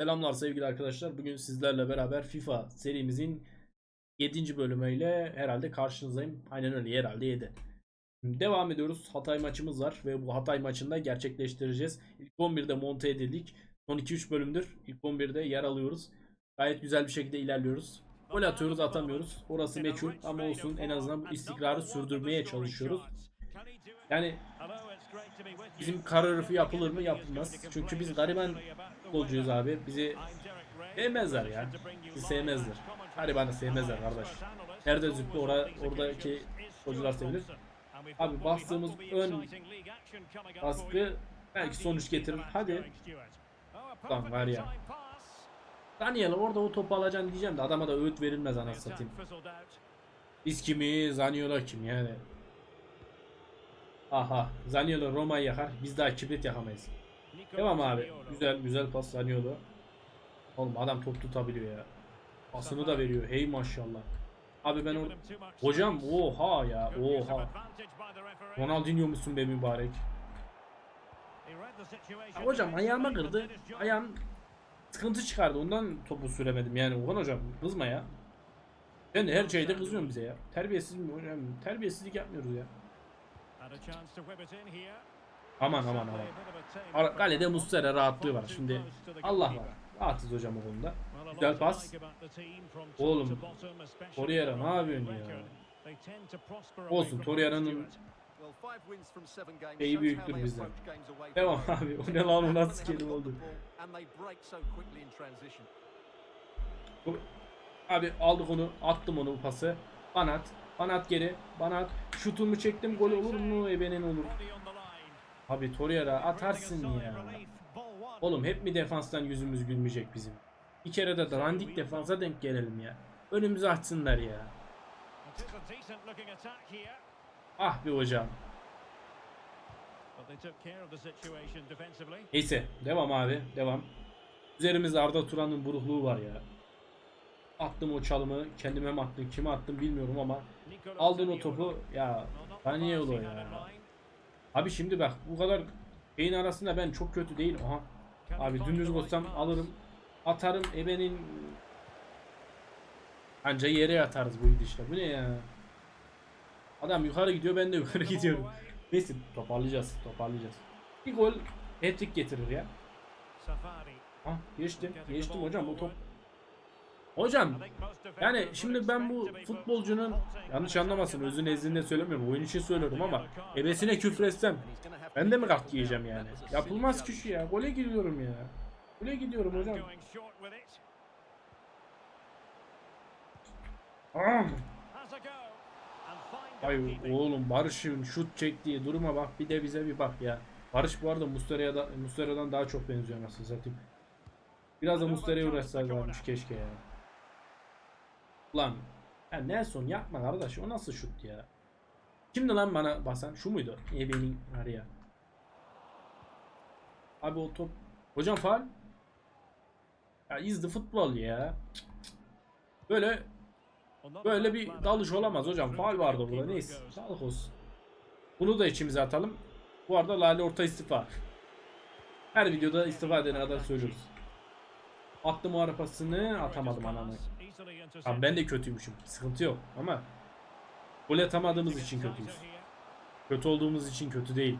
Selamlar sevgili arkadaşlar. Bugün sizlerle beraber FIFA serimizin 7. bölümüyle herhalde karşınızdayım. Aynen öyle herhalde 7. Devam ediyoruz. Hatay maçımız var ve bu Hatay maçında gerçekleştireceğiz. İlk 11'de monte edildik. Son 2-3 bölümdür ilk 11'de yer alıyoruz. Gayet güzel bir şekilde ilerliyoruz. Gol atıyoruz atamıyoruz. Orası meçhul ama olsun en azından bu istikrarı sürdürmeye çalışıyoruz. Yani bizim kar hırfı yapılır mı yapılmaz. Çünkü biz gariban futbolcuyuz abi. Bizi sevmezler ya. Bizi sevmezler. Garibanı sevmezler kardeş. Nerede züppe ora, oradaki futbolcular sevilir. Abi bastığımız ön baskı belki sonuç getirir. Hadi. Lan var ya. Daniel orada o topu alacaksın diyeceğim de adama da öğüt verilmez anasını satayım. Biz kimiz? Zaniola kim yani? Aha. Zaniolo Roma'yı yakar. Biz daha kibrit yakamayız. Devam abi. Güzel güzel pas Zaniolo. Oğlum adam top tutabiliyor ya. Pasını da veriyor. Hey maşallah. Abi ben o... Hocam oha ya oha. Ronaldinho musun be mübarek? Ya hocam ayağıma kırdı. Ayağım sıkıntı çıkardı. Ondan topu süremedim yani. Okan hocam kızma ya. Ben de her şeyde kızıyorum bize ya. Terbiyesiz mi hocam? Terbiyesizlik yapmıyoruz ya. Aman aman aman. Kalede Muslera rahatlığı var. Şimdi Allah var. Rahatız hocam o konuda. Güzel pas. Oğlum, Torreira ne yapıyorsun ya? Olsun Torreira'nın şeyi büyüktür bizden. Devam abi. O ne lan o nasıl kelime oldu? Abi aldık onu. Attım onu bu pası. Bana at. Bana at geri. Bana at. Şutumu çektim. Gol olur mu? Ebenin olur. Abi Torreira atarsın ya. Oğlum hep mi defanstan yüzümüz gülmeyecek bizim? Bir kere de dandik defansa denk gelelim ya. Önümüzü açsınlar ya. Ah be hocam. Neyse devam abi devam. Üzerimizde Arda Turan'ın burukluğu var ya. Attım o çalımı kendime mi attım kime attım bilmiyorum ama aldın o topu ya Danielo ya. Abi şimdi bak bu kadar beyin arasında ben çok kötü değil. Aha. Abi dümdüz koşsam alırım. Atarım ebenin Anca yere yatarız bu gidişle. Bu ne ya? Adam yukarı gidiyor ben de yukarı gidiyorum. Neyse toparlayacağız toparlayacağız. Bir gol hat-trick getirir ya. Ha geçtim. Geçtim hocam bu top. Hocam yani şimdi ben bu futbolcunun yanlış anlamasın özü nezdinde söylemiyorum oyun için söylüyorum ama ebesine küfretsem ben de mi kart yiyeceğim yani? Yapılmaz ki şu ya. Gole gidiyorum ya. Gole gidiyorum hocam. Ah! Ay oğlum Barış'ın şut çektiği duruma bak bir de bize bir bak ya. Barış bu arada Muslera'ya da Muslera'dan daha çok benziyor nasıl satayım. Biraz da Muslera'ya uğraşsaylarmış keşke ya. Ulan ya Nelson yapma kardeş o nasıl şut ya. Kimdi lan bana basan şu muydu? Ebenin araya. Abi o top. Hocam faal. Ya is the football ya. Böyle Böyle bir dalış olamaz hocam. Faal vardı burada. Neyse. Sağlık olsun. Bunu da içimize atalım. Bu arada Lale orta istifa. Her videoda istifa edene kadar söylüyoruz. Attım o arapasını atamadım anamı. Tamam ben de kötüymüşüm. Sıkıntı yok ama gol atamadığımız için kötüyüz. Kötü olduğumuz için kötü değil.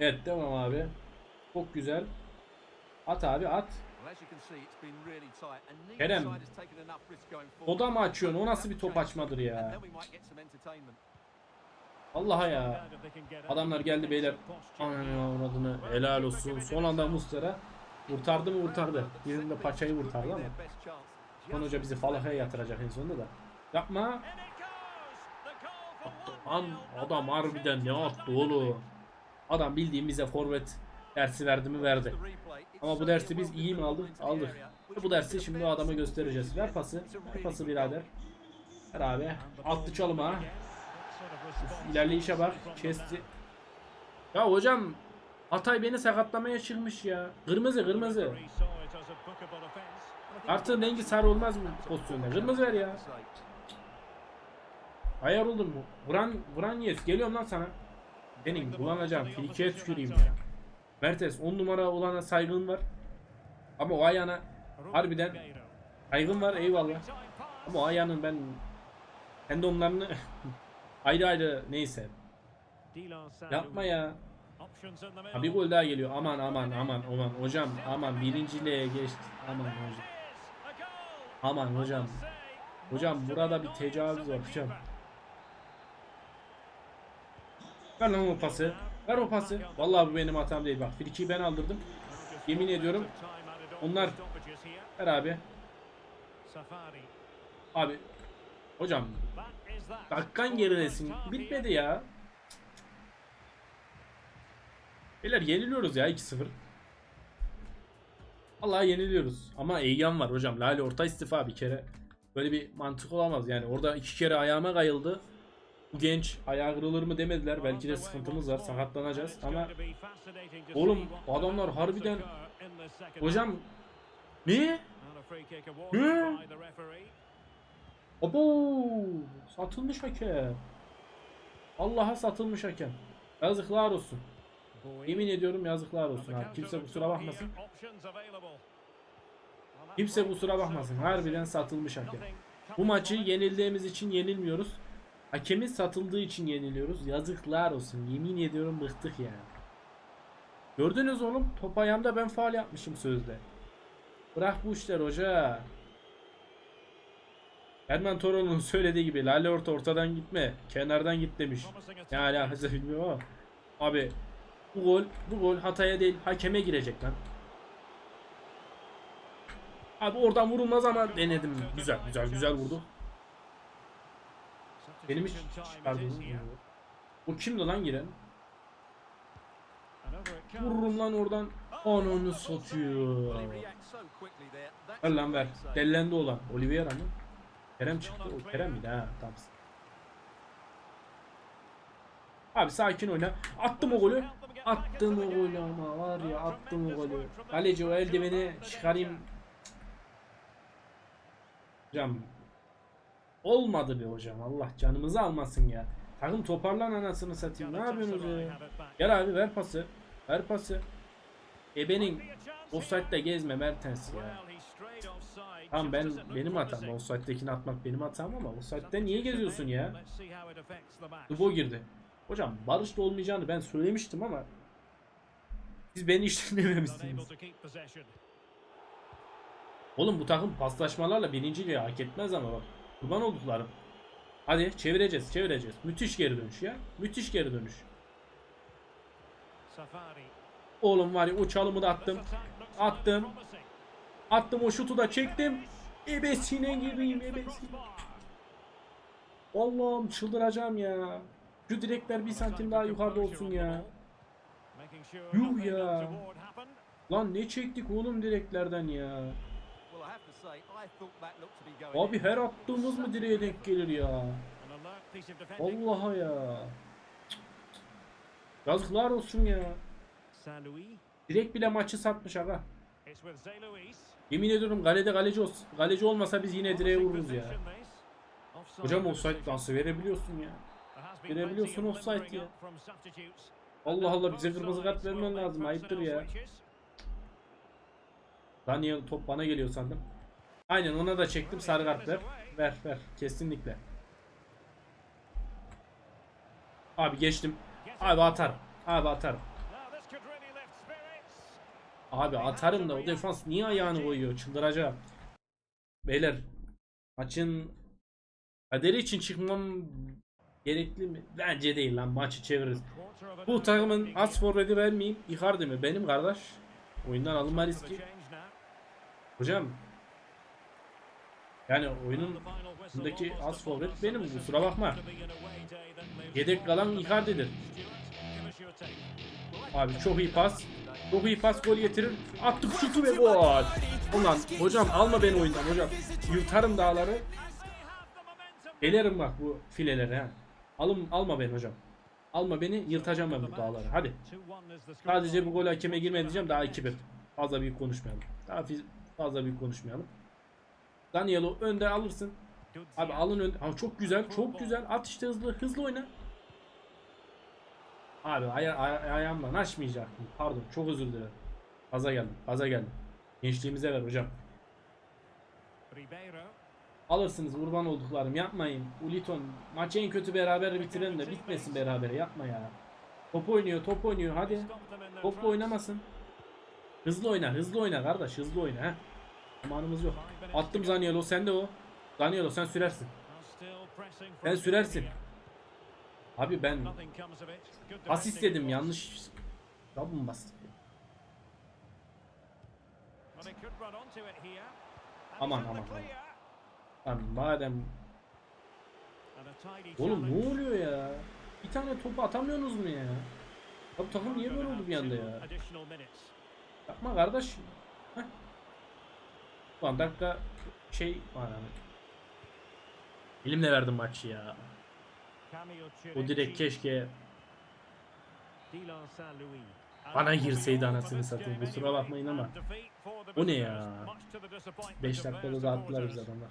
Evet devam abi. Çok güzel. At abi at. Kerem, Oda mı açıyorsun? O nasıl bir top açmadır ya? Allah'a ya. Adamlar geldi beyler. Ananı avradını helal olsun. Son anda Mustera kurtardı mı kurtardı. Birinde paçayı kurtardı ama. Son hoca bizi falakaya yatıracak en sonunda da. Yapma. Lan adam harbiden ne attı oğlum. Adam bildiğin bize forvet dersi verdi mi verdi. Ama bu dersi biz iyi mi aldık? Aldık. Bu dersi şimdi o adama göstereceğiz. Ver pası. Ver pası birader. Ver abi. Attı çalıma. İlerleyişe bak. Kesti. Ya hocam Hatay beni sakatlamaya çıkmış ya. Kırmızı kırmızı. Artık rengi sarı olmaz mı pozisyonda? Kırmızı ver ya. Ayar oldun mu? Vuran, vuran yes. Geliyorum lan sana. Benim kullanacağım. Filike'ye tüküreyim ya. Mertes 10 numara olana saygın var. Ama o ayağına harbiden kaygım var eyvallah. Ama o ayağının ben tendonlarını ayrı ayrı neyse. Yapma ya. Ha, bir gol daha geliyor. Aman aman aman aman hocam aman birinciliğe geçti. Aman hocam. Aman hocam. Hocam burada bir tecavüz var hocam. Ver lan o pası. Ver o pası. Vallahi bu benim hatam değil bak. Frikiyi ben aldırdım. Yemin ediyorum. Onlar ver abi. Abi. Hocam dakikan gerilesin. Bitmedi ya. Beyler yeniliyoruz ya 2-0. Vallahi yeniliyoruz. Ama Eyyam var hocam. Lale orta istifa bir kere. Böyle bir mantık olamaz yani. Orada iki kere ayağıma kayıldı. Bu genç ayağı kırılır mı demediler. Belki de sıkıntımız var. Sakatlanacağız. Ama oğlum adamlar harbiden hocam ne? Ne? Abo! Satılmış hakem. Allah'a satılmış hakem. Yazıklar olsun. Yemin ediyorum yazıklar olsun abi. Kimse kusura bakmasın. Kimse kusura bakmasın. Harbiden satılmış hakem. Bu maçı yenildiğimiz için yenilmiyoruz. Hakemin satıldığı için yeniliyoruz. Yazıklar olsun. Yemin ediyorum bıktık ya. Gördünüz oğlum. Top ayağımda ben faal yapmışım sözde. Bırak bu işler hoca. Erman Toro'nun söylediği gibi Lale orta ortadan gitme. Kenardan git demiş. Ne alakası bilmiyorum ama. Abi bu gol, bu gol Hatay'a değil hakeme girecek lan. Abi oradan vurulmaz ama denedim. Güzel güzel güzel vurdu. Benim hiç çıkardığım O kimdi lan giren? Vururum lan oradan. Ananı satıyor. Ver lan ver. Dellendi olan. Oliveira mı? Kerem çıktı. O Kerem miydi ha? Tamam. Abi sakin oyna. Attım o golü. Attım o golü ama var ya attım o golü. Kaleci o eldiveni çıkarayım. Hocam olmadı be hocam. Allah canımızı almasın ya. Takım toparlan anasını satayım. Ne yapıyorsunuz ya? Gel abi ver pası. Ver pası. Ebenin offside'da gezme Mertens ya. Tamam ben benim hatam. Offside'dekini atmak benim hatam ama offside'de niye geziyorsun ya? Dubo girdi. Hocam Barış'ta olmayacağını ben söylemiştim ama siz beni hiç dinlememişsiniz. Oğlum bu takım paslaşmalarla birinciliği hak etmez ama bak. Kurban olduklarım. Hadi çevireceğiz çevireceğiz. Müthiş geri dönüş ya. Müthiş geri dönüş. Oğlum var ya o çalımı da attım. Attım. Attım o şutu da çektim. Ebesine gireyim ebesine. Allah'ım çıldıracağım ya. Şu direkler bir santim daha yukarıda olsun ya. Yuh ya. Lan ne çektik oğlum direklerden ya. Abi her attığımız mı direğe denk gelir ya. Allah'a ya. Yazıklar olsun ya. Direkt bile maçı satmış aga. Yemin ediyorum kalede kaleci olsa, kaleci olmasa biz yine direğe vururuz ya. Hocam offside dansı verebiliyorsun ya. Verebiliyorsun offside ya. Allah Allah bize kırmızı kart vermen lazım ayıptır ya. Daniel top bana geliyor sandım. Aynen ona da çektim sarı kart ver. Ver ver kesinlikle. Abi geçtim. Abi atarım. Abi atarım. Abi atarım da o defans niye ayağını koyuyor? Çıldıracağım. Beyler maçın kaderi için çıkmam gerekli mi? Bence değil lan maçı çeviririz. Bu takımın az forveti vermeyeyim. Icardi mi? Benim kardeş. Oyundan alınma riski. Hocam yani oyunun bundaki az forvet benim kusura bakma. Yedek kalan Icardi'dir. Abi çok iyi pas. Çok iyi pas gol getirir. Attık şutu ve gol. Ulan hocam alma beni oyundan hocam. Yırtarım dağları. Elerim bak bu fileleri ha. Alım, alma beni hocam. Alma beni yırtacağım ben bu dağları. Hadi. Sadece bu gol hakeme girme diyeceğim daha 2-1. Fazla büyük konuşmayalım. Daha fazla büyük konuşmayalım. Daniel'o önde alırsın. Abi alın önde. Ama çok güzel, çok güzel. At işte hızlı, hızlı oyna. Abi aya, aya, ayağımdan açmayacaktım. Pardon, çok özür dilerim. Gaza geldim, gaza geldim. Gençliğimize ver hocam. Ribeiro. Alırsınız kurban olduklarım yapmayın. Uliton maçı en kötü beraber bitirelim de bitmesin beraber yapma ya. Top oynuyor top oynuyor hadi. Topla oynamasın. Hızlı oyna hızlı oyna kardeş hızlı oyna ha. Zamanımız yok. Attım Zaniolo sen de o. Zaniolo sen sürersin. Sen sürersin. Abi ben it was. yanlış. Double bastım? Aman, aman, aman. Lan madem oğlum ne oluyor ya? Bir tane topu atamıyorsunuz mu ya? Abi takım niye böyle oldu bir anda ya? Yapma kardeş. Heh. Ulan dakika şey var yani. Elimle verdim maçı ya. O direkt keşke Bana girseydi anasını satayım. Kusura bakmayın ama. O ne ya? much to the disappointment 5 of dakikada dağıttılar biz adamlar.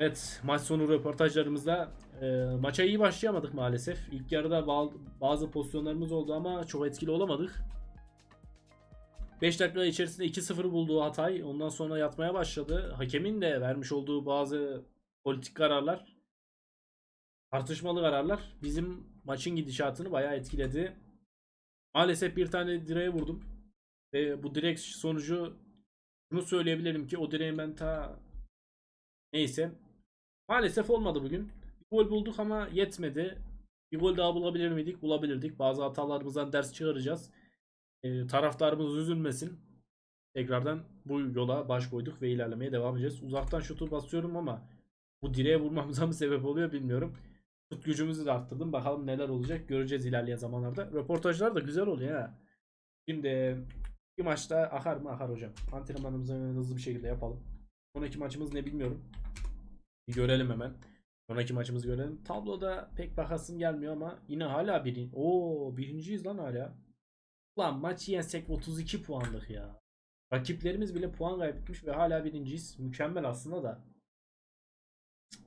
Evet maç sonu röportajlarımızda e, maça iyi başlayamadık maalesef. İlk yarıda ba- bazı pozisyonlarımız oldu ama çok etkili olamadık. 5 dakika içerisinde 2-0 bulduğu Hatay ondan sonra yatmaya başladı. Hakemin de vermiş olduğu bazı politik kararlar, tartışmalı kararlar bizim maçın gidişatını bayağı etkiledi. Maalesef bir tane direğe vurdum. Ve bu direk sonucu bunu söyleyebilirim ki o direğin ben ta Neyse. Maalesef olmadı bugün. Bir gol bulduk ama yetmedi. Bir gol daha bulabilir miydik? Bulabilirdik. Bazı hatalarımızdan ders çıkaracağız. Ee, taraftarımız üzülmesin. Tekrardan bu yola baş koyduk ve ilerlemeye devam edeceğiz. Uzaktan şutu basıyorum ama bu direğe vurmamıza mı sebep oluyor bilmiyorum. Şut gücümüzü de arttırdım. Bakalım neler olacak. Göreceğiz ilerleyen zamanlarda. Röportajlar da güzel oluyor ha. Şimdi bir maçta akar mı akar hocam. Antrenmanımızı hızlı bir şekilde yapalım. Sonraki maçımız ne bilmiyorum. Bir görelim hemen. Sonraki maçımızı görelim. Tabloda pek bakasım gelmiyor ama yine hala birin. Oo birinciyiz lan hala. Ulan maçı yensek 32 puanlık ya. Rakiplerimiz bile puan kaybetmiş ve hala birinciyiz. Mükemmel aslında da.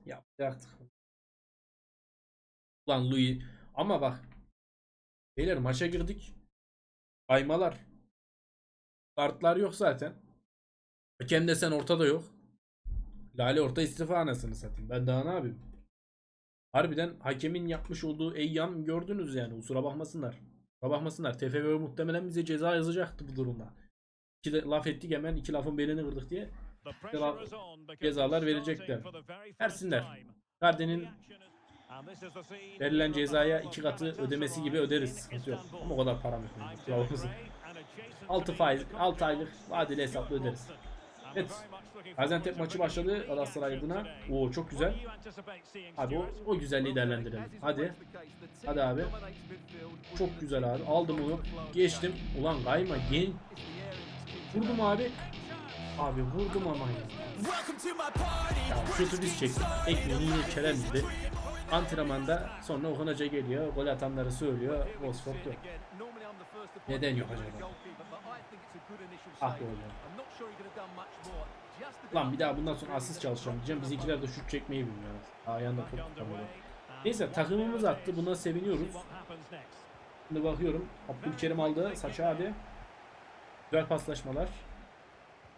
Yapacaktık. Ulan Louis. Ama bak. Beyler maça girdik. Aymalar. Kartlar yok zaten. Hakem desen ortada yok. Lale orta istifa anasını satayım. Ben daha ne yapayım? Harbiden hakemin yapmış olduğu eyyam gördünüz yani. Usura bakmasınlar. Kusura bakmasınlar. TFF muhtemelen bize ceza yazacaktı bu durumda. İki de laf ettik hemen iki lafın belini kırdık diye. Cezalar verecekler. Versinler. Karde'nin Verilen cezaya iki katı ödemesi gibi öderiz. Sıkıntı yok. Ama o kadar param yok. Adjacent 6 to me faiz, is the 6 aylık vadeli hesaplı öderiz. Evet. Gaziantep maçı başladı Galatasaray adına. Oo çok güzel. Abi o, o güzelliği değerlendirelim. Hadi. Hadi abi. Çok güzel abi. Aldım onu. Geçtim. Ulan kayma. Gen. Vurdum abi. Abi vurdum ama ya. Ya şutu biz çektik. Ekmeğini yine Kerem'di. Antrenmanda sonra Okan Hoca geliyor. Gol atanları söylüyor. Bosfor yok. Neden yok acaba? Ah be hocam. Lan bir daha bundan sonra asist çalışacağım diyeceğim. Bizimkiler de şut çekmeyi bilmiyor. Ayağında top tutamıyor. Neyse takımımız attı. Buna seviniyoruz. Şimdi bakıyorum. Abdülkerim aldı. Saça hadi. Güzel paslaşmalar.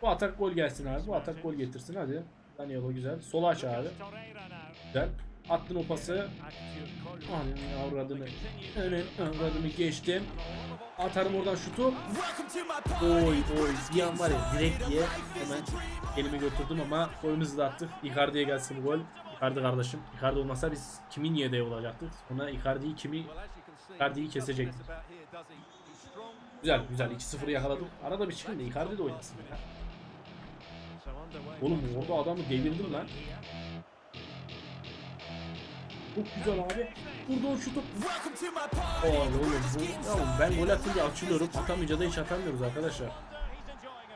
Bu atak gol gelsin abi. Bu atak gol getirsin hadi. Danielo güzel. Sola aç abi. Güzel. Attın o pası. Ananı avradını. Hemen avradını geçtim. Atarım oradan şutu. Oy oy. Bir an var ya direkt diye hemen elimi götürdüm ama golümüzü de attık. Icardi'ye gelsin gol. Icardi kardeşim. Icardi olmasa biz kimin yedeği olacaktık? Sonra Icardi'yi kimi Icardi'yi kesecektik. Güzel güzel 2-0 yakaladık. Arada bir çıkın da Icardi de oynasın ya. Oğlum orada adamı devirdim lan. Çok güzel abi. Vurdu o şutu. Oğlum oğlum bu. Ya oğlum ben gol atınca açılıyorum. Atamayınca da hiç atamıyoruz arkadaşlar.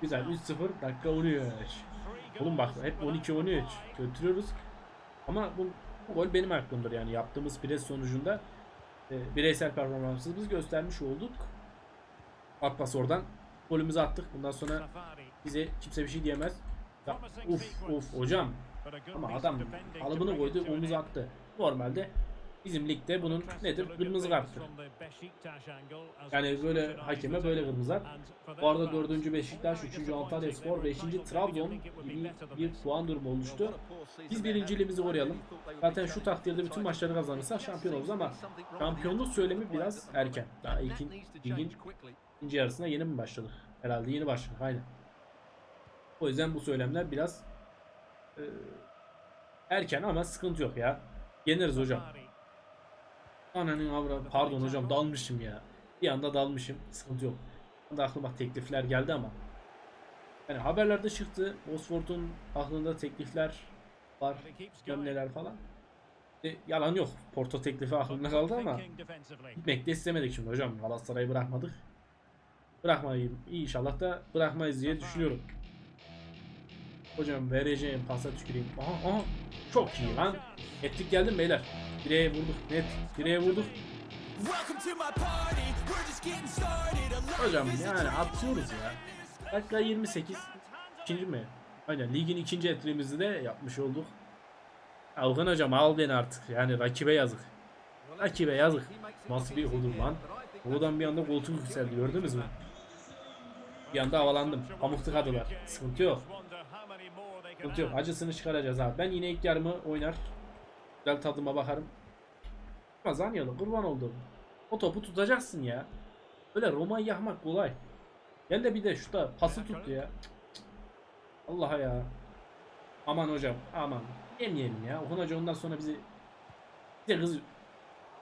Güzel 3-0 dakika 13. Oğlum bak hep 12-13 götürüyoruz. Ama bu, bu gol benim hakkımdır yani yaptığımız pres sonucunda e, bireysel performansımızı göstermiş olduk. At pas oradan. Golümüzü attık. Bundan sonra bize kimse bir şey diyemez. Ya, uf uf hocam ama adam kalıbını koydu to an omuz end. attı. Normalde Bizim ligde bunun nedir? Kırmızı karttır. Yani böyle hakeme böyle kırmızılar. Bu arada 4. Beşiktaş, 3. Antalya Spor, 5. Trabzon gibi bir puan durumu oluştu. Biz birinciliğimizi koruyalım. Zaten şu takdirde bütün maçları kazanırsak şampiyon oluruz ama şampiyonluk söylemi biraz erken. Daha ilkin, ligin ikinci yarısına yeni mi başladık? Herhalde yeni başladık aynen. O yüzden bu söylemler biraz e, erken ama sıkıntı yok ya. Yeneriz hocam. Ananın avra pardon hocam dalmışım ya. Bir anda dalmışım. Sıkıntı yok. Bana da aklıma teklifler geldi ama. Yani haberlerde çıktı. Bosfort'un aklında teklifler var. Neler falan. E, yalan yok. Porto teklifi aklımda kaldı ama gitmek de istemedik şimdi hocam. Galatasaray'ı bırakmadık. Bırakmayı inşallah da bırakmayız diye düşünüyorum. Hocam vereceğim pasa tüküreyim. Aha aha. Çok iyi lan. Ettik geldim beyler. Direğe vurduk. Net. Direğe vurduk. Hocam yani atıyoruz ya. Dakika 28. İkinci mi? Aynen ligin ikinci etrimizi de yapmış olduk. Algan hocam al beni artık. Yani rakibe yazık. Rakibe yazık. Nasıl bir hudur lan. Oradan bir anda koltuk yükseldi gördünüz mü? Bir anda havalandım. Pamuk tıkadılar. Sıkıntı yok. Sıkıntı yok. Acısını çıkaracağız abi. Ben yine ilk yarımı oynar. Güzel tadıma bakarım. Ama Zanyalı kurban oldum. O topu tutacaksın ya. Böyle Roma'yı yakmak kolay. Gel de bir de şurada pası tut ya. Allah'a ya. Aman hocam aman. Yemeyelim ya. Okan Hoca ondan sonra bizi bize kız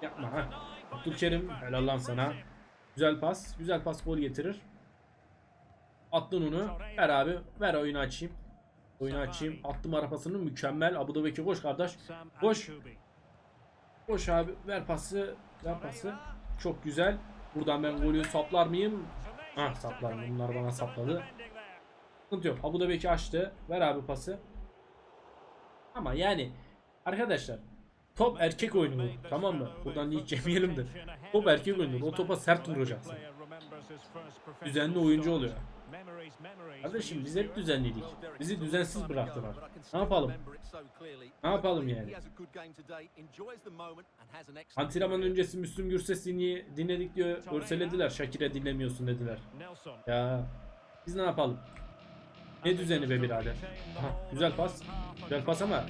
yapma ha. Abdülkerim helal lan sana. Güzel pas. Güzel pas gol getirir. Attın onu. Ver abi. Ver oyunu açayım. Oyunu açayım. Attım arapasını mükemmel. Abu Dhabi koş kardeş. Koş. Koş abi. Ver pası. Ver pası. Çok güzel. Buradan ben golü saplar mıyım? Ah saplarım. Bunlar bana sapladı. Sıkıntı yok. Abu Dhabi açtı. Ver abi pası. Ama yani arkadaşlar top erkek oyunu. Tamam mı? Buradan hiç yemeyelim de. Top erkek oyunu. O topa sert vuracaksın. Düzenli oyuncu oluyor. Kardeşim biz hep düzenliydik. Bizi düzensiz bıraktılar. Ne yapalım? Ne yapalım yani? Antrenman öncesi Müslüm Gürses dinledik diyor. Örselediler. Şakir'e dinlemiyorsun dediler. Ya biz ne yapalım? Ne düzeni be birader? Aha, güzel pas. Güzel pas ama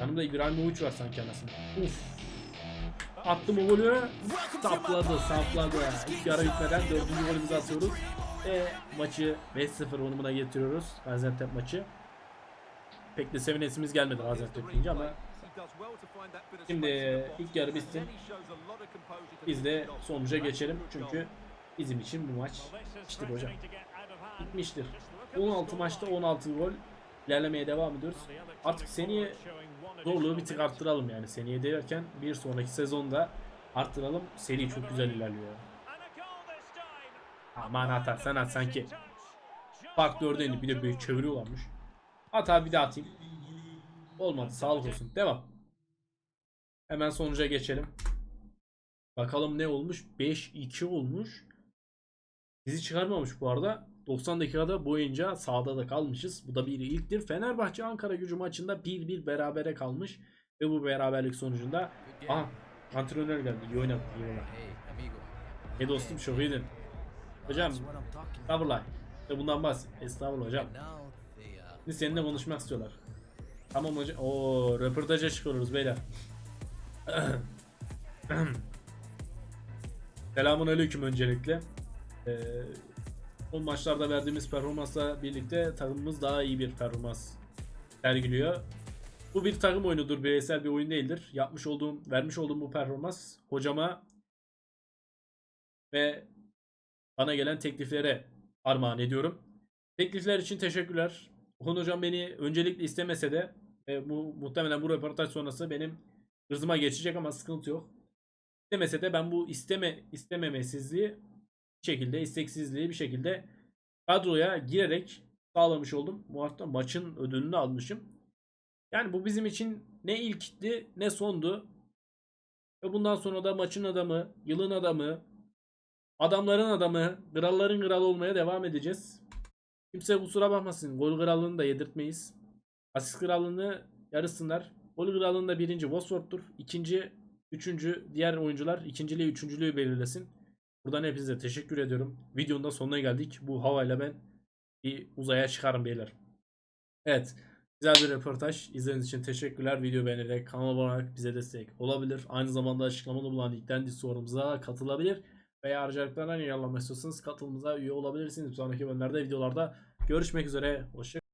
yanımda İbrahimovic var sanki anasını. Uf. Attım o golü. Sapladı, sapladı. İlk yarı bitmeden dördüncü golümüzü atıyoruz. Ve maçı 5-0 konumuna getiriyoruz. Gaziantep maçı. Pek de sevinesimiz gelmedi Gaziantep deyince ama Şimdi ilk yarı bitsin. Biz de sonuca geçelim. Çünkü bizim için bu maç işte hocam. Bitmiştir. 16 maçta 16 gol ilerlemeye devam ediyoruz. Artık seneye zorluğu bir tık arttıralım yani. Seneye derken bir sonraki sezonda arttıralım. Seri çok güzel ilerliyor. Aman atar sen at sanki. Fark 4'e indi bir de böyle çeviriyorlarmış. At abi bir daha atayım. Olmadı sağlık olsun. Devam. Hemen sonuca geçelim. Bakalım ne olmuş? 5-2 olmuş. Bizi çıkarmamış bu arada. 90 dakikada boyunca sahada da kalmışız. Bu da bir ilktir. Fenerbahçe Ankara gücü maçında 1-1 berabere kalmış. Ve bu beraberlik sonucunda aha antrenör geldi. İyi oynadı. iyi oynadı. Hey, dostum çok iyiydin. Hocam estağfurullah. İşte bundan bahset. Estağfurullah hocam. They, uh, Şimdi seninle konuşmak istiyorlar. Tamam hocam. Oo röportaja çıkıyoruz beyler. Selamun aleyküm öncelikle. Ee, son maçlarda verdiğimiz performansla birlikte takımımız daha iyi bir performans sergiliyor. Bu bir takım oyunudur, bireysel bir oyun değildir. Yapmış olduğum, vermiş olduğum bu performans hocama ve bana gelen tekliflere armağan ediyorum. Teklifler için teşekkürler. Okan hocam beni öncelikle istemese de e, bu muhtemelen bu röportaj sonrası benim hırzıma geçecek ama sıkıntı yok. İstemese de ben bu isteme istememesizliği şekilde isteksizliği bir şekilde kadroya girerek sağlamış oldum. Bu hafta maçın ödülünü almışım. Yani bu bizim için ne ilkti ne sondu. Ve bundan sonra da maçın adamı, yılın adamı, adamların adamı, kralların kralı olmaya devam edeceğiz. Kimse kusura bakmasın. Gol krallığını da yedirtmeyiz. Asist krallığını yarısınlar. Gol krallığında birinci Vosfort'tur. ikinci Üçüncü diğer oyuncular ikinciliği üçüncülüğü belirlesin. Buradan hepinize teşekkür ediyorum. Videonun da sonuna geldik. Bu havayla ben bir uzaya çıkarım beyler. Evet. Güzel bir röportaj. İzlediğiniz için teşekkürler. Video beğenerek kanala abone olarak bize destek olabilir. Aynı zamanda açıklamada bulunan linkten Discord'umuza katılabilir. Veya harcalıklardan yararlanmak istiyorsanız katılımıza üye olabilirsiniz. Sonraki bölümlerde videolarda görüşmek üzere. Hoşçakalın.